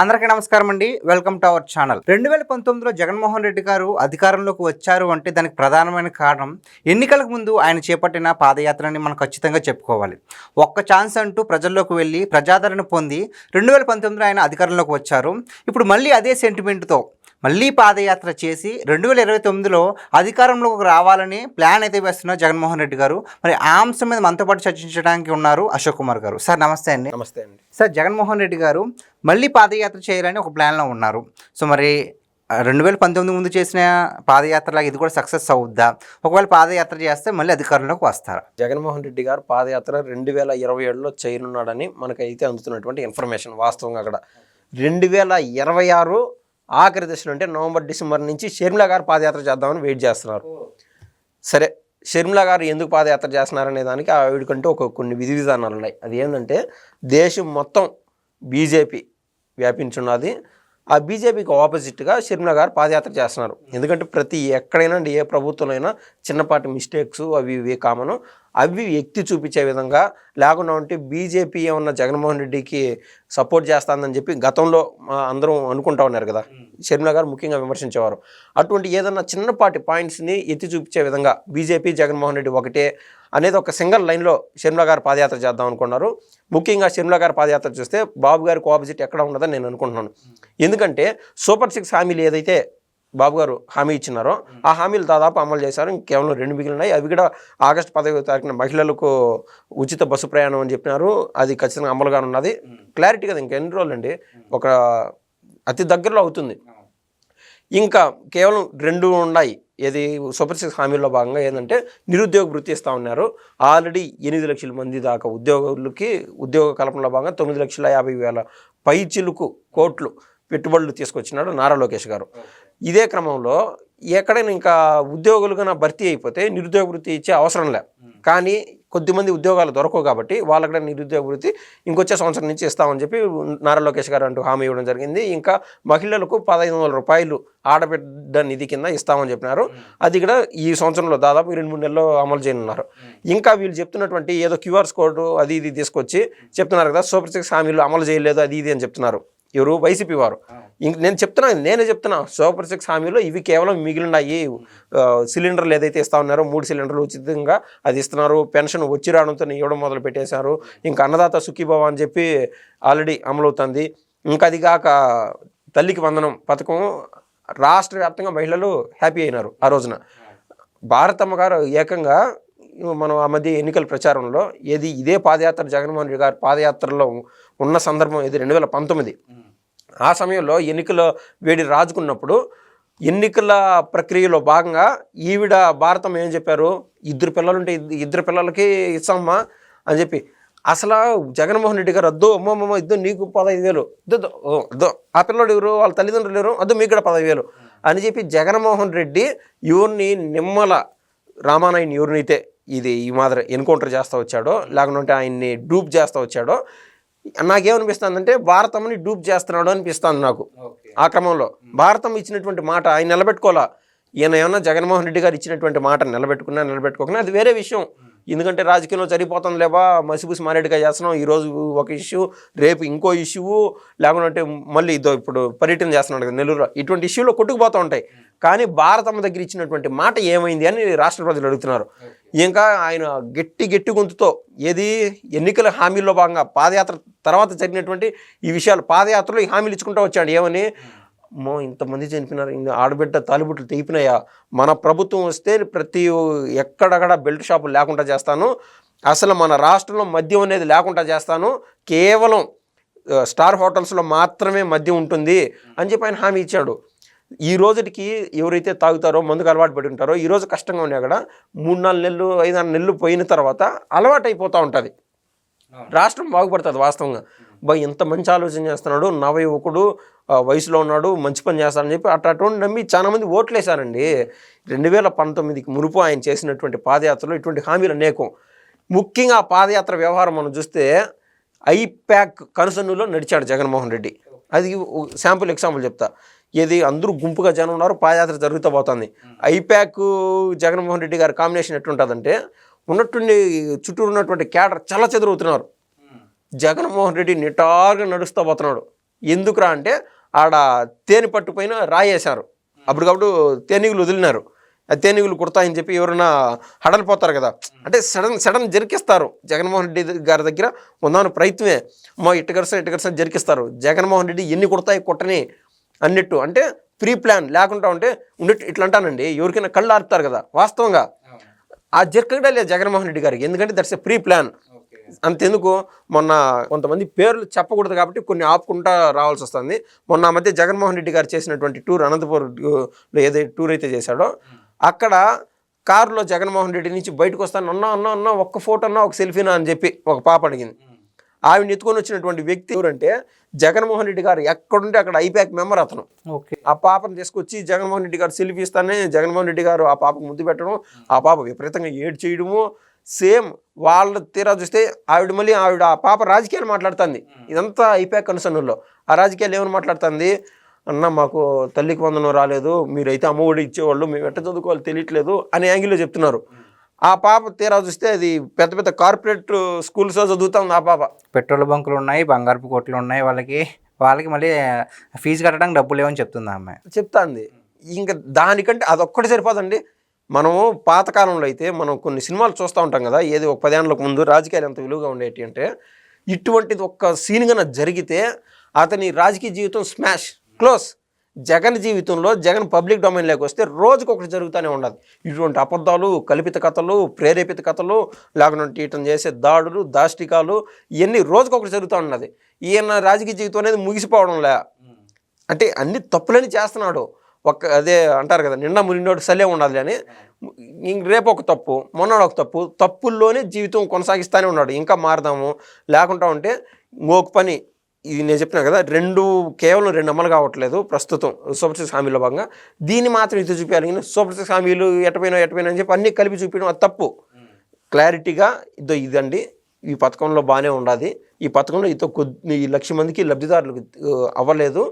అందరికీ నమస్కారం అండి. Welcome to our channel. రెండు వేల పంతొమ్మిదిలో జగన్మోహన్ రెడ్డి గారు అధికారంలోకి వచ్చారు అంటే దానికి ప్రధానమైన కారణం ఎన్నికలకు ముందు ఆయన చేపట్టిన పాదయాత్రని మనం ఖచ్చితంగా చెప్పుకోవాలి. ఒక్క ఛాన్స్ అంటూ ప్రజల్లోకి వెళ్ళి ప్రజాదరణ పొంది రెండు వేల పంతొమ్మిదిలో ఆయన అధికారంలోకి వచ్చారు. ఇప్పుడు మళ్ళీ అదే సెంటిమెంట్తో మళ్ళీ పాదయాత్ర చేసి రెండు వేల ఇరవై తొమ్మిదిలో అధికారంలోకి రావాలని ప్లాన్ అయితే వేస్తున్నారు జగన్మోహన్ రెడ్డి గారు. మరి ఆ అంశం మీద మనతో పాటు చర్చించడానికి ఉన్నారు అశోక్ కుమార్ గారు. సార్ నమస్తే అండి. నమస్తే అండి. సార్ జగన్మోహన్ రెడ్డి గారు మళ్ళీ పాదయాత్ర చేయాలని ఒక ప్లాన్లో ఉన్నారు. సో మరి రెండు వేల పంతొమ్మిది ముందు చేసిన పాదయాత్రలాగా ఇది కూడా సక్సెస్ అవుద్దా? ఒకవేళ పాదయాత్ర చేస్తే మళ్ళీ అధికారంలోకి వస్తారా? జగన్మోహన్ రెడ్డి గారు పాదయాత్ర రెండు వేల ఇరవై ఏడులో చేయనున్నాడని మనకైతే అందుతున్నటువంటి ఇన్ఫర్మేషన్ వాస్తవంగా అక్కడ. రెండు వేల ఇరవై ఆరు ఆఖరి దశలో అంటే నవంబర్ డిసెంబర్ నుంచి షర్మిలా గారు పాదయాత్ర చేద్దామని వెయిట్ చేస్తున్నారు. సరే షర్మిల గారు ఎందుకు పాదయాత్ర చేస్తున్నారనే దానికి ఆవిడకంటే ఒక కొన్ని విధి విధానాలు ఉన్నాయి. అది ఏంటంటే దేశం మొత్తం బీజేపీ వ్యాపించున్నది. ఆ బీజేపీకి ఆపోజిట్గా షర్మిల గారు పాదయాత్ర చేస్తున్నారు. ఎందుకంటే ప్రతి ఎక్కడైనా ఏ ప్రభుత్వంలో అయినా చిన్నపాటి మిస్టేక్స్ అవి ఇవి కామను. అవి ఎత్తి చూపించే విధంగా లేకుండా ఉంటే బీజేపీ ఏమన్నా జగన్మోహన్ రెడ్డికి సపోర్ట్ చేస్తుందని చెప్పి గతంలో అందరం అనుకుంటా ఉన్నారు కదా. షర్మిల గారు ముఖ్యంగా విమర్శించేవారు. అటువంటి ఏదన్నా చిన్నపాటి పాయింట్స్ని ఎత్తి చూపించే విధంగా బీజేపీ జగన్మోహన్ రెడ్డి ఒకటే అనేది ఒక సింగిల్ లైన్లో షర్మిల గారు పాదయాత్ర చేద్దాం అనుకున్నారు. ముఖ్యంగా షర్మిల గారు పాదయాత్ర చూస్తే బాబు గారికి ఆపోజిట్ ఎక్కడ ఉండదని నేను అనుకుంటున్నాను. ఎందుకంటే సూపర్ సిక్స్ హామీలు ఏదైతే బాబు గారు హామీ ఇచ్చినారో ఆ హామీలు దాదాపు అమలు చేశారు. కేవలం రెండు మిగిలినాయి. అవి కూడా ఆగస్టు పదవి తారీఖున మహిళలకు ఉచిత బస్సు ప్రయాణం అని చెప్పినారు. అది ఖచ్చితంగా అమలుగా ఉన్నది క్లారిటీ కదా ఇంకా ఎన్ని రోజులు అండి ఒక అతి దగ్గరలో అవుతుంది. ఇంకా కేవలం రెండు ఉన్నాయి. ఏది సూపర్ సిక్స్ హామీల్లో భాగంగా ఏంటంటే నిరుద్యోగ వృత్తి ఇస్తూ ఉన్నారు. ఆల్రెడీ ఎనిమిది లక్షల మంది దాకా ఉద్యోగులకి ఉద్యోగ కల్పనలో భాగంగా తొమ్మిది లక్షల యాభై వేల పై చిలుకు కోట్లు పెట్టుబడులు తీసుకొచ్చినాడు నారా లోకేష్ గారు. ఇదే క్రమంలో ఎక్కడైనా ఇంకా ఉద్యోగులు కన్నా భర్తీ అయిపోతే నిరుద్యోగ వృత్తి ఇచ్చే అవసరం లే. కానీ కొద్దిమంది ఉద్యోగాలు దొరకవు కాబట్టి వాళ్ళకి నిరుద్యోగ వృత్తి ఇంకొచ్చే సంవత్సరం నుంచి ఇస్తామని చెప్పి నారా లోకేష్ గారు అంటూ హామీ ఇవ్వడం జరిగింది. ఇంకా మహిళలకు పదహైదు వందల రూపాయలు ఆడబిడ్డ నిధి కింద ఇస్తామని చెప్పినారు. అది కూడా ఈ సంవత్సరంలో దాదాపు రెండు మూడు నెలల్లో అమలు చేయనున్నారు. ఇంకా వీళ్ళు చెప్తున్నటువంటి ఏదో క్యూఆర్స్ కోడ్ అది ఇది తీసుకొచ్చి చెప్తున్నారు కదా సూపర్ సిక్స్ హామీలు అమలు చేయలేదు అది ఇది అని చెప్తున్నారు. ఎవరు వైసీపీ వారు. ఇంక నేను చెప్తున్నా నేనే చెప్తున్నా సూపర్ సిక్స్ హామీలో ఇవి కేవలం మిగిలినాయి. సిలిండర్లు ఏదైతే ఇస్తా ఉన్నారో మూడు సిలిండర్లు ఉచితంగా అది ఇస్తున్నారు. పెన్షన్ వచ్చి రావడంతో ఇవ్వడం మొదలు పెట్టేశారు. ఇంకా అన్నదాత సుఖీభవ అని చెప్పి ఆల్రెడీ అమలవుతుంది. ఇంకా అది కాక తల్లికి వందనం పథకం రాష్ట్ర వ్యాప్తంగా మహిళలు హ్యాపీ అయినారు ఆ రోజున. భారతమ్మ గారు ఏకంగా మనం ఆ మధ్య ఎన్నికల ప్రచారంలో ఏది ఇదే పాదయాత్ర జగన్మోహన్ రెడ్డి గారు పాదయాత్రలో ఉన్న సందర్భం ఇది రెండు వేల పంతొమ్మిది. ఆ సమయంలో ఎన్నికల వేడి రాజుకున్నప్పుడు ఎన్నికల ప్రక్రియలో భాగంగా ఈవిడ భారతం ఏం చెప్పారు? ఇద్దరు పిల్లలుంటే ఇద్దరు పిల్లలకి ఇస్తామమ్మా అని చెప్పి. అసలు జగన్మోహన్ రెడ్డి గారు అద్దు అమ్మమ్మ ఇద్దు నీకు పదహైదు వేలు. ఇద్దు అద్దు ఆ పిల్లడు ఎవరు? వాళ్ళ తల్లిదండ్రులు ఎవరు? అద్దు మీకు కూడా పదహైదు వేలు. అని చెప్పి జగన్మోహన్ రెడ్డి ఎవరిని నిమ్మల రామానాయుని ఎవరినైతే ఇది ఈ మాదిరి ఎన్కౌంటర్ చేస్తూ వచ్చాడో లేకుంటే ఆయన్ని డూప్ చేస్తూ వచ్చాడో నాకేమనిపిస్తుందంటే భారతమ్మని డూప్ చేస్తున్నాడు అనిపిస్తుంది నాకు ఆ క్రమంలో. భారతం ఇచ్చినటువంటి మాట ఆయన నిలబెట్టుకోవాలా? ఈయన ఏమన్నా జగన్మోహన్ రెడ్డి గారు ఇచ్చినటువంటి మాట నిలబెట్టుకున్నా నిలబెట్టుకోకుండా అది వేరే విషయం. ఎందుకంటే రాజకీయంలో సరిపోతుంది లేవా? మసిబుసి మారేడుగా చేస్తున్నాం. ఈరోజు ఒక ఇష్యూ రేపు ఇంకో ఇష్యూ లేకుంటే మళ్ళీ ఇదో ఇప్పుడు పర్యటన చేస్తున్నాడు కదా నెల్లూరులో. ఇటువంటి ఇష్యూలో కొట్టుకుపోతూ ఉంటాయి. కానీ భారతమ్మ దగ్గర ఇచ్చినటువంటి మాట ఏమైంది అని రాష్ట్ర ప్రజలు అడుగుతున్నారు. ఇంకా ఆయన గట్టి గట్టి గొంతుతో ఏది ఎన్నికల హామీల్లో భాగంగా పాదయాత్ర తర్వాత జరిగినటువంటి ఈ విషయాలు పాదయాత్రలో ఈ హామీలు ఇచ్చుకుంటూ వచ్చాడు. ఏమని? అమ్మో ఇంతమంది చనిపోయినారు. ఇంత ఆడబిడ్డ తాలిబుట్లు తెగిపోయినాయా? మన ప్రభుత్వం వస్తే ప్రతి ఎక్కడక్కడ బెల్ట్ షాపులు లేకుండా చేస్తాను. అసలు మన రాష్ట్రంలో మద్యం అనేది లేకుండా చేస్తాను. కేవలం స్టార్ హోటల్స్లో మాత్రమే మద్యం ఉంటుంది అని చెప్పి ఆయన హామీ ఇచ్చాడు. ఈ రోజుకి ఎవరైతే తాగుతారో మందుకు అలవాటు పడి ఉంటారో ఈ రోజు కష్టంగా ఉన్నాయి అక్కడ మూడు నాలుగు నెలలు ఐదు ఆరు నెలలు పోయిన తర్వాత అలవాటు అయిపోతూ ఉంటుంది రాష్ట్రం బాగుపడుతుంది వాస్తవంగా. బా ఎంత మంచి ఆలోచన చేస్తున్నాడు నవ యువకుడు వయసులో ఉన్నాడు మంచి పని చేస్తాడని చెప్పి అటువంటి నమ్మి చాలా మంది ఓట్లు వేశారండి రెండు వేల పంతొమ్మిదికి మునుపు ఆయన చేసినటువంటి పాదయాత్రలో ఇటువంటి హామీలు అనేకం. ముఖ్యంగా ఆ పాదయాత్ర వ్యవహారం మనం చూస్తే ఐప్యాక్ కనుసన్నులో నడిచాడు జగన్మోహన్ రెడ్డి. అది శాంపుల్ ఎగ్జాంపుల్ చెప్తా. ఏది అందరూ గుంపుగా జనం ఉన్నారు పాదయాత్ర జరుగుతూ పోతుంది. ఐప్యాక్ జగన్మోహన్ రెడ్డి గారి కాంబినేషన్ ఎట్లుంటుందంటే ఉన్నట్టుండి చుట్టూ ఉన్నటువంటి క్యాడర్ చల్ల చెదురవుతున్నారు. జగన్మోహన్ రెడ్డి నిటారుగా నడుస్తూ పోతున్నాడు. ఎందుకురా అంటే ఆడ తేనె పట్టు పైన రాయేశారు. అప్పటికప్పుడు తేనీగులు వదిలినారు. ఆ తేనీగులు కుడతాయని చెప్పి ఎవరైనా హడలిపోతారు కదా. అంటే సడన్ సడన్ జరికిస్తారు. జగన్మోహన్ రెడ్డి గారి దగ్గర ఉందామని ప్రయత్నమే. మా ఇటు కరస ఇటు కరస జరికిస్తారు. జగన్మోహన్ రెడ్డి ఎన్ని కుడతాయి కుట్టని అన్నట్టు. అంటే ప్రీ ప్లాన్ లేకుండా ఉంటే ఉండే ఇట్లా అంటానండి ఎవరికైనా కళ్ళు ఆరుతారు కదా వాస్తవంగా. ఆ జరగడం లేదు జగన్మోహన్ రెడ్డి గారికి ఎందుకంటే దట్స్ ఎ ప్రీ ప్లాన్. అంతెందుకు మొన్న కొంతమంది పేర్లు చెప్పకూడదు కాబట్టి కొన్ని ఆపుకుంటా రావాల్సి వస్తుంది. మొన్న మధ్య జగన్మోహన్ రెడ్డి గారు చేసినటువంటి టూర్ అనంతపురం లో ఏదైతే టూర్ అయితే చేశాడో అక్కడ కారులో జగన్మోహన్ రెడ్డి నుంచి బయటకు వస్తాను అన్నా అన్నా అన్నా ఒక్క ఫోటో అన్నా ఒక సెల్ఫీనా అని చెప్పి ఒక పాప అడిగింది. ఆవిడ ఎత్తుకొని వచ్చినటువంటి వ్యక్తి ఎవరంటే జగన్మోహన్ రెడ్డి గారు. ఎక్కడుంటే అక్కడ ఐపాక్ మెంబర్ అతను. ఓకే. ఆ పాపను తీసుకొచ్చి జగన్మోహన్ రెడ్డి గారు సెల్ఫీ ఇస్తానే జగన్మోహన్ రెడ్డి గారు ఆ పాపకు ముద్దు పెట్టడం ఆ పాప విపరీతంగా ఏడ్ చేయడము. సేమ్ వాళ్ళ తీరా చూస్తే ఆవిడ మళ్ళీ ఆవిడ ఆ పాప రాజకీయాలు మాట్లాడుతుంది. ఇదంతా ఐపాక్ కన్సర్న్లో ఆ రాజకీయాలు ఏమని మాట్లాడుతుంది? అన్న మాకు తల్లికి వందనం రాలేదు. మీరైతే అమ్మఒడి ఇచ్చేవాళ్ళు. మేము ఎట్ట చదువుకోవాలి తెలియట్లేదు అనే యాంగిల్లో చెప్తున్నారు. ఆ పాప తీరా చూస్తే అది పెద్ద పెద్ద కార్పొరేట్ స్కూల్స్లో చదువుతుంది ఆ పాప. పెట్రోల్ బంకులు ఉన్నాయి బంగారపు కోట్లు ఉన్నాయి వాళ్ళకి. వాళ్ళకి మళ్ళీ ఫీజు కట్టడానికి డబ్బులు లేవని చెప్తుంది అమ్మాయి. చెప్తాంది. ఇంకా దానికంటే అదొక్కటి సరిపోదండి. మనము పాతకాలంలో అయితే మనం కొన్ని సినిమాలు చూస్తూ ఉంటాం కదా ఏది ఒక పదేళ్ళకు ముందు రాజకీయాలు ఎంత విలువగా ఉండేటి అంటే ఇటువంటిది ఒక్క సీన్ కన్నా జరిగితే అతని రాజకీయ జీవితం స్మాష్ క్లోజ్. జగన్ జీవితంలో జగన్ పబ్లిక్ డొమైన్లోకి వస్తే రోజుకొకటి జరుగుతూనే ఉండదు ఇటువంటి అబద్ధాలు కల్పిత కథలు ప్రేరేపిత కథలు లేకుంటే ఇతను చేసే దాడులు దాష్టికాలు ఇవన్నీ రోజుకొకటి జరుగుతూ ఉన్నది. ఈయన రాజకీయ జీవితం అనేది ముగిసిపోవడం లే. అంటే అన్ని తప్పులని చేస్తున్నాడు. ఒక అదే అంటారు కదా నిన్న మునినోడు సలే ఉండాలి అని. ఇంక రేపు ఒక తప్పు మొన్నడు ఒక తప్పు తప్పుల్లోనే జీవితం కొనసాగిస్తూనే ఉన్నాడు. ఇంకా మారదాము. లేకుండా ఉంటే ఇంకొక పని ఇది నేను చెప్పినా కదా రెండు కేవలం రెండు అమలు కావట్లేదు ప్రస్తుతం సూపర్ సిక్స్ హామీలో భాగంగా. దీన్ని మాత్రం ఇది చూపించాలి. కానీ సూపర్ సిక్స్ హామీలు ఎటపోయినా ఎటపోయినా అని చెప్పి అన్ని కలిపి చూపించడం అది తప్పు. క్లారిటీగా ఇదో ఇదండి. ఈ పథకంలో బాగానే ఉండాలి. ఈ పథకంలో ఇతో కొద్ది ఈ లక్ష మందికి లబ్ధిదారులకు అవ్వలేదు.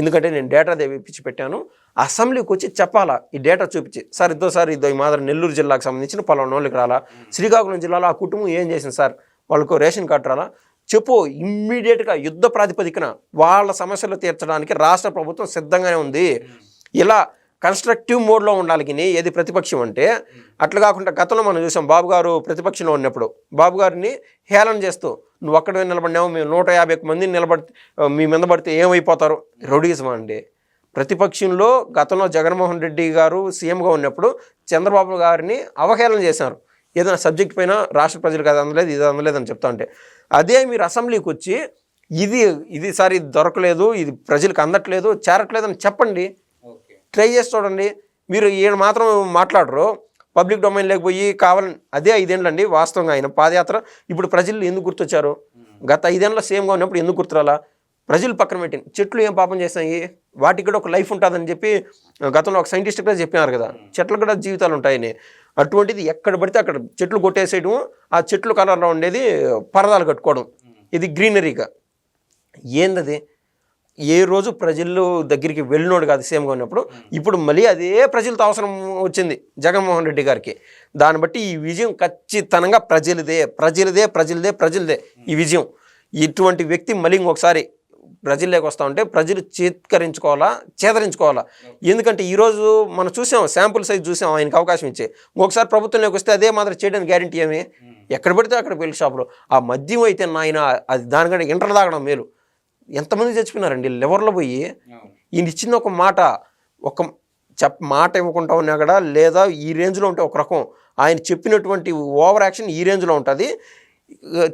ఎందుకంటే నేను డేటా తెప్పించి పెట్టాను. అసెంబ్లీకి వచ్చి చెప్పాలా? ఈ డేటా చూపించి సార్ ఇద్దో సార్ ఇద్దో ఈ మాదిరి నెల్లూరు జిల్లాకు సంబంధించిన పలానా వాళ్ళకి రాలా? శ్రీకాకుళం జిల్లాలో ఆ కుటుంబం ఏం చేసింది సార్? వాళ్ళకు రేషన్ కార్డు రాలా? చెప్పు ఇమ్మీడియట్గా యుద్ధ ప్రాతిపదికన వాళ్ళ సమస్యలు తీర్చడానికి రాష్ట్ర ప్రభుత్వం సిద్ధంగానే ఉంది. ఇలా కన్స్ట్రక్టివ్ మోడ్లో ఉండాలి కానీ ఏది ప్రతిపక్షం అంటే అట్లా కాకుండా గతంలో మనం చూసాం బాబు గారు ప్రతిపక్షంలో ఉన్నప్పుడు. బాబు గారిని హేళన చేస్తూ నువ్వు ఒక్కడే నిలబడినావు మేము నూట యాభై ఒక్క మందిని నిలబడి మీ మీద పడితే ఏమైపోతారు? రౌడీజమా అండి. ప్రతిపక్షంలో గతంలో జగన్మోహన్ రెడ్డి గారు సీఎంగా ఉన్నప్పుడు చంద్రబాబు గారిని అవహేళన చేశారు. ఏదైనా సబ్జెక్ట్ పైన రాష్ట్ర ప్రజలకు అది అందలేదు ఇది అందలేదు అని చెప్తా ఉంటే. అదే మీరు అసెంబ్లీకి వచ్చి ఇది ఇది సార్ ఇది దొరకలేదు ఇది ప్రజలకు అందట్లేదు చేరట్లేదు అని చెప్పండి. ట్రై చేసి చూడండి. మీరు ఈయన మాత్రం మాట్లాడరు. పబ్లిక్ డొమైన్ లేకపోయి కావాలని అదే ఐదేళ్ళండి వాస్తవంగా ఆయన పాదయాత్ర. ఇప్పుడు ప్రజలు ఎందుకు గుర్తొచ్చారు? గత ఐదేళ్ళలో సేమ్గా ఉన్నప్పుడు ఎందుకు గుర్తురాలా? ప్రజలు పక్కన పెట్టి చెట్లు ఏం పాపం చేస్తాయి వాటికి కూడా ఒక లైఫ్ ఉంటుందని చెప్పి గతంలో ఒక సైంటిస్ట్ కూడా చెప్పినారు కదా. చెట్లు కూడా జీవితాలు ఉంటాయని. అటువంటిది ఎక్కడ పడితే అక్కడ చెట్లు కొట్టేసేయడం ఆ చెట్లు కలర్లో ఉండేది పరదాలు కట్టుకోవడం. ఇది గ్రీనరీగా. ఏందది? ఏ రోజు ప్రజలు దగ్గరికి వెళ్ళినోడు కాదు సీఎంగా ఉన్నప్పుడు. ఇప్పుడు మళ్ళీ అదే ప్రజలతో అవసరం వచ్చింది జగన్మోహన్ రెడ్డి గారికి. దాన్ని బట్టి ఈ విజయం ఖచ్చితంగా ప్రజలదే ప్రజలదే ప్రజలదే ప్రజలదే ఈ విజయం. ఇటువంటి వ్యక్తి మళ్ళీ ఇంకొకసారి ప్రజల్లోకి వస్తూ ఉంటే ప్రజలు చేత్కరించుకోవాలా చేదరించుకోవాలా? ఎందుకంటే ఈరోజు మనం చూసాం శాంపుల్ సైజ్ చూసాం ఆయనకి అవకాశం ఇచ్చే. ఇంకొకసారి ప్రభుత్వంలోకి వస్తే అదే మాత్రం చేయడానికి గ్యారంటీ ఏమి? ఎక్కడ పడితే అక్కడ పెళ్ళి షాపులో. ఆ మద్యం అయితే నాయన అది దానికంటే ఇంటర్ తాగడం మేలు. ఎంతమంది చచ్చిపోయినారండి? లివర్లో పోయి ఈయన ఇచ్చిన ఒక మాట ఒక చెప్ మాట ఇవ్వకుండా ఉన్నా కూడా లేదా ఈ రేంజ్లో ఉంటే ఒక రకం. ఆయన చెప్పినటువంటి ఓవర్ యాక్షన్ ఈ రేంజ్లో ఉంటుంది.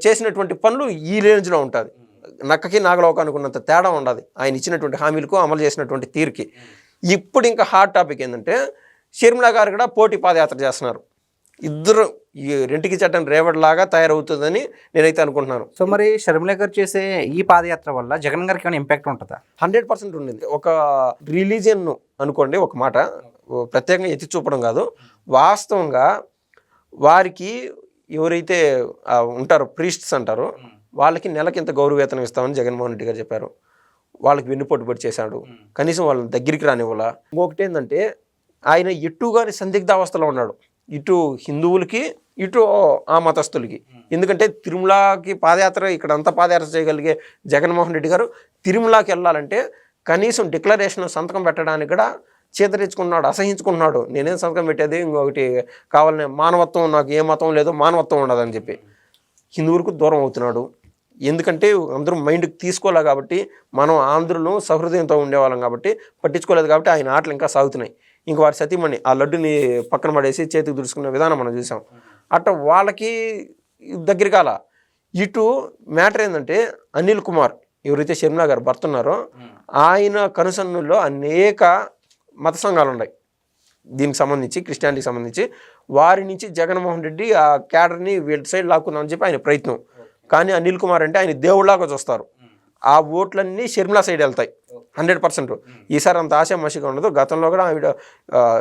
చేసినటువంటి పనులు ఈ రేంజ్లో ఉంటుంది. నక్కకి నాగలోక అనుకున్నంత తేడా ఉండదు. ఆయన ఇచ్చినటువంటి హామీలకు అమలు చేసినటువంటి తీరుకి. ఇప్పుడు ఇంకా హాట్ టాపిక్ ఏంటంటే షర్మిల గారు కూడా పోటీ పాదయాత్ర చేస్తున్నారు. ఇద్దరు ఈ రెంటికి చట్టం రేవడిలాగా తయారవుతుందని నేనైతే అనుకుంటున్నాను. సో మరి షర్మిల గారు చేసే ఈ పాదయాత్ర వల్ల జగన్ గారికి ఏమైనా ఇంపాక్ట్ ఉంటుందా? హండ్రెడ్ పర్సెంట్ ఉండింది. ఒక రిలీజియన్ అనుకోండి ఒక మాట ప్రత్యేకంగా ఎత్తి చూపడం కాదు. వాస్తవంగా వారికి ఎవరైతే ఉంటారో ప్రీస్ట్స్ అంటారో వాళ్ళకి నెలకి ఇంత గౌరవ వేతనం ఇస్తామని జగన్మోహన్ రెడ్డి గారు చెప్పారు. వాళ్ళకి వెన్నుపోటు పడి చేశాడు. కనీసం వాళ్ళని దగ్గరికి రానివ్వాల? ఇంకొకటి ఏంటంటే ఆయన ఎట్టుగాని సందిగ్ధావస్థలో ఉన్నాడు. ఇటు హిందువులకి ఇటు ఆ మతస్థులకి. ఎందుకంటే తిరుమలకి పాదయాత్ర ఇక్కడ అంతా పాదయాత్ర చేయగలిగే జగన్మోహన్ రెడ్డి గారు తిరుమలకి వెళ్ళాలంటే కనీసం డిక్లరేషన్ సంతకం పెట్టడానికి కూడా చేతరించుకున్నాడు అసహించుకున్నాడు నేనేం సంతకం పెట్టేది? ఇంకొకటి కావాలని మానవత్వం నాకు ఏ మతం లేదో మానవత్వం ఉండదని చెప్పి. హిందువులకు దూరం అవుతున్నాడు. ఎందుకంటే అందరూ మైండ్కి తీసుకోలే కాబట్టి మనం ఆంధ్రులు సహృదయంతో ఉండేవాళ్ళం కాబట్టి పట్టించుకోలేదు కాబట్టి ఆయన ఆటలు ఇంకా సాగుతున్నాయి. ఇంక వారి సతీమణి ఆ లడ్డుని పక్కన పడేసి చేతికి దుడుచుకునే విధానం మనం చూసాం. అట్ట వాళ్ళకి దగ్గర కాల ఇటు మ్యాటర్ ఏంటంటే అనిల్ కుమార్ ఎవరైతే షర్మిలా గారు భర్త ఉన్నారో ఆయన కనుసన్నుల్లో అనేక మత సంఘాలు ఉన్నాయి. దీనికి సంబంధించి క్రిస్టియానిటీకి సంబంధించి వారి నుంచి జగన్మోహన్ రెడ్డి ఆ క్యాడర్ని వీళ్ళ సైడ్ లాక్కుందామని చెప్పి ఆయన ప్రయత్నం. కానీ అనిల్ కుమార్ అంటే ఆయన దేవుళ్ళాగా చూస్తారు. ఆ ఓట్లన్నీ షర్మిలా సైడ్ వెళ్తాయి. Hundred percent. ఈసారి అంత ఆశామాషిగా ఉండదు. గతంలో కూడా ఆవిడ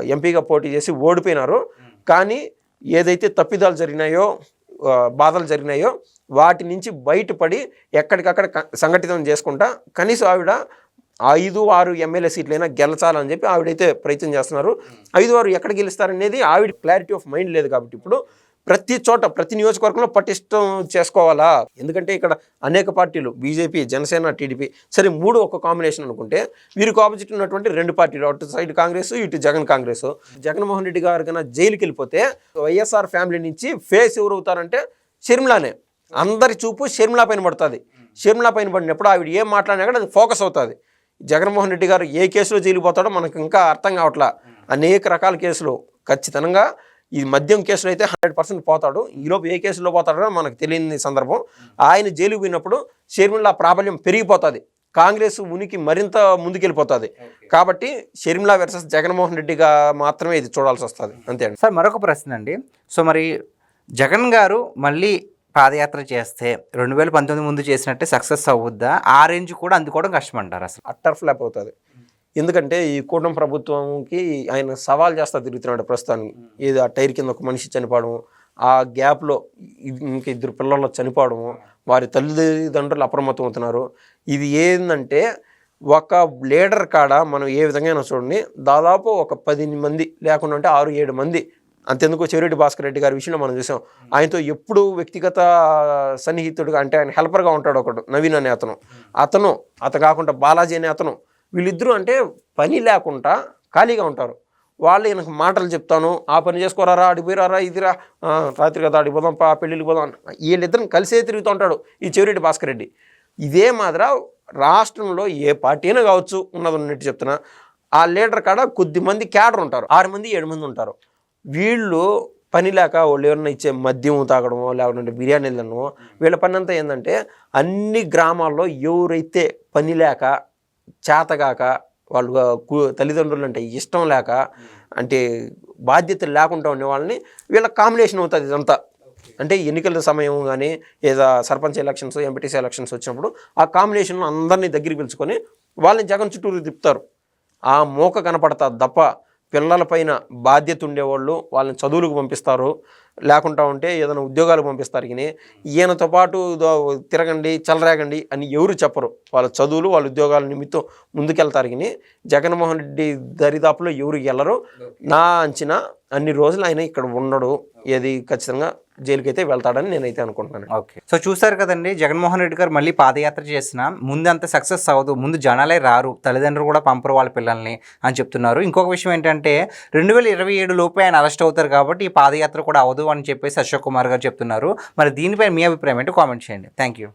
ఎంపీగా పోటీ చేసి ఓడిపోయినారు. కానీ ఏదైతే తప్పిదాలు జరిగినాయో బాధలు జరిగినాయో వాటి నుంచి బయటపడి ఎక్కడికక్కడ క- సంఘటితం చేసుకుంటా కనీసం ఆవిడ ఐదు ఆరు ఎమ్మెల్యే సీట్లైనా గెలచాలని చెప్పి ఆవిడైతే ప్రయత్నం చేస్తున్నారు. ఐదు ఆరు ఎక్కడ గెలుస్తారనేది ఆవిడ క్లారిటీ ఆఫ్ మైండ్ లేదు కాబట్టి ఇప్పుడు. ప్రతి చోట ప్రతి నియోజకవర్గంలో పటిష్టం చేసుకోవాలా? ఎందుకంటే ఇక్కడ అనేక పార్టీలు బీజేపీ జనసేన టీడీపీ సరే మూడు ఒక కాంబినేషన్ అనుకుంటే వీరికి ఆపోజిట్ ఉన్నటువంటి రెండు పార్టీలు అటు సైడ్ కాంగ్రెస్ ఇటు జగన్ కాంగ్రెస్. జగన్మోహన్ రెడ్డి గారు కన్నా జైలుకి వెళ్ళిపోతే వైఎస్ఆర్ ఫ్యామిలీ నుంచి ఫేస్ ఎవరు అవుతారంటే షర్మిలానే. అందరి చూపు షర్మిలా పైన పడుతుంది. షర్మిలా పైన పడినప్పుడు ఆవిడ ఏం మాట్లాడినా కూడా అది ఫోకస్ అవుతుంది. జగన్మోహన్ రెడ్డి గారు ఏ కేసులో జైలుకి పోతాడో మనకు ఇంకా అర్థం కావట్లా. అనేక రకాల కేసులు. ఖచ్చితంగా ఈ మద్యం కేసులో అయితే హండ్రెడ్ పర్సెంట్ పోతాడు. ఈలోపు ఏ కేసులో పోతాడో మనకు తెలియని సందర్భం. ఆయన జైలుకి పోయినప్పుడు షర్మిలా ప్రాబల్యం పెరిగిపోతుంది. కాంగ్రెస్ ఉనికి మరింత ముందుకెళ్ళిపోతుంది. కాబట్టి షర్మిలా వర్సెస్ జగన్మోహన్ రెడ్డిగా మాత్రమే ఇది చూడాల్సి వస్తుంది. అంతే అండి. సార్ మరొక ప్రశ్న అండి. సో మరి జగన్ గారు మళ్ళీ పాదయాత్ర చేస్తే రెండు వేల పంతొమ్మిది ముందు చేసినట్టే సక్సెస్ అవుద్దా? ఆ రేంజ్ కూడా అందుకోవడం కష్టమంటారు అసలు అట్టర్ ఫ్లాప్ అవుతుంది. ఎందుకంటే ఈ కూటమి ప్రభుత్వంకి ఆయన సవాల్ చేస్తా తిరుగుతున్నాడు ప్రస్తుతానికి. ఏది ఆ టైర్ కింద ఒక మనిషి చనిపోవడం ఆ గ్యాప్లో ఇంక ఇద్దరు పిల్లలు చనిపోవడము వారి తల్లిదండ్రులు అప్రమత్తం అవుతున్నారు. ఇది ఏంటంటే ఒక లీడర్ కాడ మనం ఏ విధంగా అయినా చూడండి దాదాపు ఒక పది మంది లేకుండా అంటే ఆరు ఏడు మంది. అంతెందుకు చెవిరెడ్డి భాస్కర్ రెడ్డి గారి విషయంలో మనం చూసాం. ఆయనతో ఎప్పుడు వ్యక్తిగత సన్నిహితుడుగా అంటే ఆయన హెల్పర్గా ఉంటాడు ఒకడు నవీన్ అనే అతను. అతను అతను కాకుండా బాలాజీ అనే అతను. వీళ్ళిద్దరూ అంటే పని లేకుండా ఖాళీగా ఉంటారు. వాళ్ళు ఈయనకు మాటలు చెప్తాను ఆ పని చేసుకోరారా అడిపోయిరారా ఇదిరా రాత్రి కదా అడిపోదాం పా పెళ్ళికి పోదాం వీళ్ళిద్దరిని కలిసే తిరుగుతూ ఉంటాడు ఈ చెవిరెడ్డి భాస్కర్ రెడ్డి. ఇదే మాదిర రాష్ట్రంలో ఏ పార్టీ అయినా కావచ్చు ఉన్నది ఉన్నట్టు చెప్తున్నా ఆ లీడర్ కాడ కొద్ది మంది క్యాడర్ ఉంటారు ఆరు మంది ఏడు మంది ఉంటారు. వీళ్ళు పని లేక వాళ్ళు ఎవరైనా ఇచ్చే మద్యం తాగడమో లేకుంటే బిర్యానీ తినడమో వీళ్ళ పని అంతా ఏంటంటే అన్ని గ్రామాల్లో ఎవరైతే పని లేక చేతగాక వాళ్ళు తల్లిదండ్రులు అంటే ఇష్టం లేక అంటే బాధ్యతలు లేకుండా ఉండే వాళ్ళని వీళ్ళ కాంబినేషన్ అవుతుంది ఇదంతా. అంటే ఎన్నికల సమయం కానీ ఏదో సర్పంచ్ ఎలక్షన్స్ ఎంపీటీసీ ఎలక్షన్స్ వచ్చినప్పుడు ఆ కాంబినేషన్లో అందరినీ దగ్గరికి పిలుచుకొని వాళ్ళని జగన్ చుట్టూరు తిప్పుతారు. ఆ మోక కనపడతా తప్ప పిల్లలపైన బాధ్యత ఉండేవాళ్ళు వాళ్ళని చదువులకు పంపిస్తారు. లేకుండా ఉంటే ఏదైనా ఉద్యోగాలు పంపిస్తారు కానీ ఈయనతో పాటు తిరగండి చలరేగండి అని ఎవరు చెప్పరు. వాళ్ళ చదువులు వాళ్ళ ఉద్యోగాల నిమిత్తం ముందుకెళ్తారు కానీ జగన్మోహన్ రెడ్డి దరిదాపులో ఎవరు వెళ్ళరు నా అంచనా అన్ని రోజులు ఆయన ఇక్కడ ఉండడు. ఏది ఖచ్చితంగా జైలుకైతే వెళ్తాడని నేనైతే అనుకుంటున్నాను. ఓకే. సో చూసారు కదండి జగన్మోహన్ రెడ్డి గారు మళ్ళీ పాదయాత్ర చేసిన ముందు అంత సక్సెస్ అవ్వదు ముందు జనాలే రారు తల్లిదండ్రులు కూడా పంపరు వాళ్ళ పిల్లల్ని అని చెప్తున్నారు. ఇంకొక విషయం ఏంటంటే రెండు వేల ఇరవై ఏడు లోపే ఆయన అరెస్ట్ అవుతారు కాబట్టి ఈ పాదయాత్ర కూడా అవ్వదు అని చెప్పేసి అశోక్ కుమార్ గారు చెప్తున్నారు. మరి దీనిపై మీ అభిప్రాయం ఏంటో? కామెంట్ చేయండి. Thank you